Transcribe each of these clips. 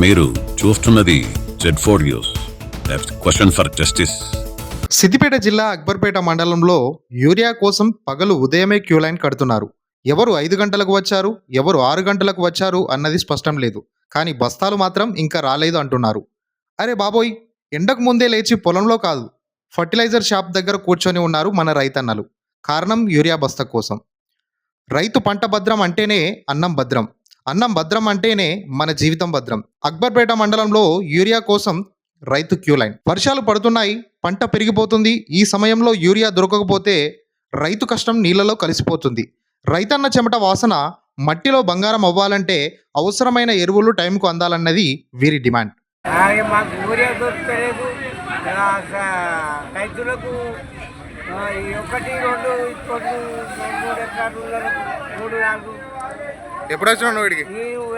మీరు చూస్తున్నది Z four news question for justice Siddipet జిల్లా అక్బర్పేట మండలంలో యూరియా కోసం పగలు ఉదయమే క్యూ లైన్ కడుతున్నారు. ఎవరు ఐదు గంటలకు వచ్చారు? ఎవరు ఆరు గంటలకు వచ్చారు? అన్నది స్పష్టం లేదు. కానీ బస్తాలు మాత్రం ఇంకా రాలేదు అంటున్నారు. అరే బాబోయ్! ఎండకు ముందే లేచి పొలంలో కాదు. ఫర్టిలైజర్ షాప్ దగ్గర కూర్చొని ఉన్నారు మన రైతన్నలు. కారణం యూరియా బస్తా కోసం. రైతు పంట భద్రం అంటేనే అన్నం భద్రం. అన్నం భద్రం అంటేనే మన జీవితం భద్రం. అక్బర్పేట మండలంలో యూరియా కోసం రైతు క్యూ లైన్. వర్షాలు పడుతున్నాయి పంట పెరిగిపోతుంది. ఈ సమయంలో యూరియా దొరకకపోతే రైతు కష్టం నీళ్ళలో కలిసిపోతుంది. రైతన్న చెమట వాసన మట్టిలో బంగారం అవ్వాలంటే అవసరమైన ఎరువులు టైంకు అందాలన్నది వీరి డిమాండ్. మాకు దొరకలేదు రైతులకు ఒకటి రెండు ఇప్పుడు మూడు ఎకరాలు మూడు నాలుగు. ఎప్పుడు వచ్చినావు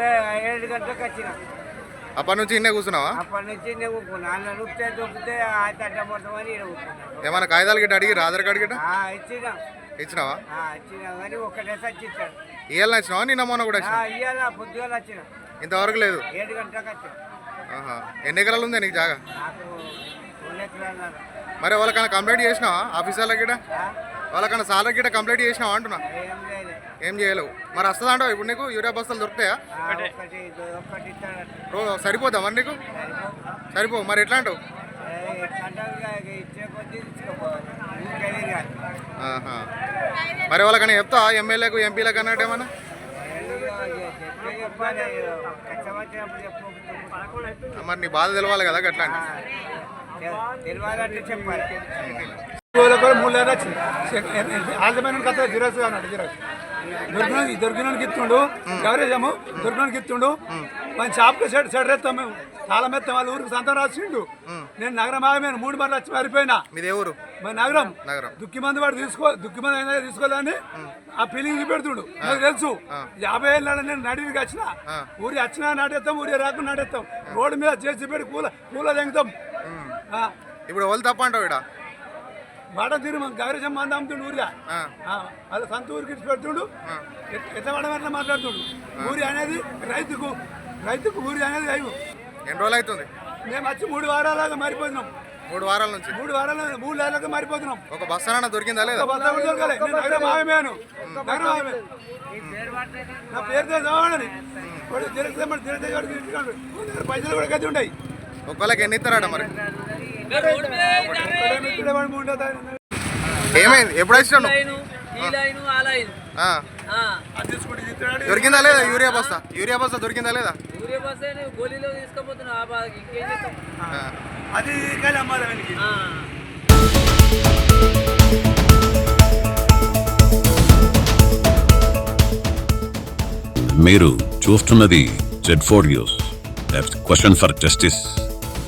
ఏ- ఏడు గంటలకు వచ్చిన. అప్పటి నుంచి ఇన్నే కూర్చున్నావా? అప్పటి నుంచి నేను ఊపుకున్నా అన్న నొప్పితే ఈడ ఊపుకున్నా ఏమైనా కాగితాలు గిట్ట అడిగి ఆధార్ కార్డు గిట్ట? ఆ, ఇచ్చిన. ఇచ్చినావా? ఆ, ఇచ్చిన కానీ ఒకటే సచ్చిచ్చాడు ఇయ్యాల వచ్చినావా నిన్న మొన్న కూడా ఇవాళ పొద్దుగాల వచ్చిన. ఇంతవరకు లేదు. ఏడు గంటలకు వచ్చిన. ఎన్ని ఎకరాలు ఉంది నీకు జాగా? నాకు మరి వాళ్ళకన్నా కంప్లైంట్ చేసినావా ఆఫీసర్ల గిట్ట? వాళ్ళకన్నా సార్ల గిట్ట కంప్లైంట్ చేసినావా అంటున్నా? ఏం చేయలేవు. మరి వస్తుందంటావు ఇప్పుడు నీకు యూరియా బస్తాలు దొరుకుతాయా? ఆ, మరి నీకు? సరిపో మరి ఎట్లా అంటావు? మరి వాళ్ళకన్నా చెప్తా ఎమ్మెల్యేకు ఎంపీలకు అన్నట్టు ఏమన్నా? మరి నీ బాధ తెలవాలి కదా గట్లా కూడా మూడు లేరు వచ్చింది ఆల్జమైన కథ జిరాక్స్ అన్నాడు జిరాక్స్ దొరికిన దొరికినోనికి ఇస్తుండు కవరేజము దొరికినోనికి ఇస్తుండు మన షాప్కి సెట్ సెట్ మేము తాళం ఎత్తాం వాళ్ళ ఊరికి సంతం రాసిండు నేను నగరం ఆగమేను మూడు మంది వచ్చి మారిపోయినా మీది ఎవరు మన నగరం నగరం. దుక్కి మంది వాడు తీసుకో దుక్కి మంది అయినా తీసుకోవాలని ఆ ఫీలింగ్ పెడుతుడు నాకు తెలుసు యాభై ఏళ్ళ నేను నడివికి వచ్చిన ఊరి వచ్చినా నాటేస్తాం ఊరి రాకుండా నాటేస్తాం రోడ్డు మీద చేసి పెట్టి కూల కూల తెంగుతాం ఇప్పుడు ఎవరు తప్ప అంటావు ఇక్కడ? వాడ తీరు మన గౌరవం మంది అమ్ముతుండు ఊరిగా ఆ. వాళ్ళ సొంత ఊరికి ఇచ్చి పెడుతుండు ఎట్- ఎట్లా వాడడం అట్లా మాట్లాడుతుండు? ఊరి అనేది రైతుకు రైతుకు ఊరి అనేది రైతు ఎన్ని రోజులు అవుతుంది? మేము వచ్చి మూడు వారాలుగా మారిపోతున్నాం. మూడు వారాల నుంచి? మూడు వారాలు మూడు నెలలుగా మారిపోతున్నాం. ఒక బస్సు దొరికిందా లేదా? కూడా దొరకలే. నేను నగరం ఆగమేను నగరం ఆగమే నా పేరు చదవాలని పైసలు కూడా గది ఉంటాయి ఒక్కళ్ళకి ఎన్ని ఇస్తారట మరి? ఏమైంది? ఎప్పుడు వచ్చినావు లైను ఈ లైను ఆ లైను. ఆ. ఆ, అది తీసుకుంటే ఇది ఇస్తున్నాడు. దొరికిందా లేదా? యూరియా బస్తా యూరియా బస్తా దొరికిందా లేదా. అది. మీరు చూస్తున్నది Z four news question for justice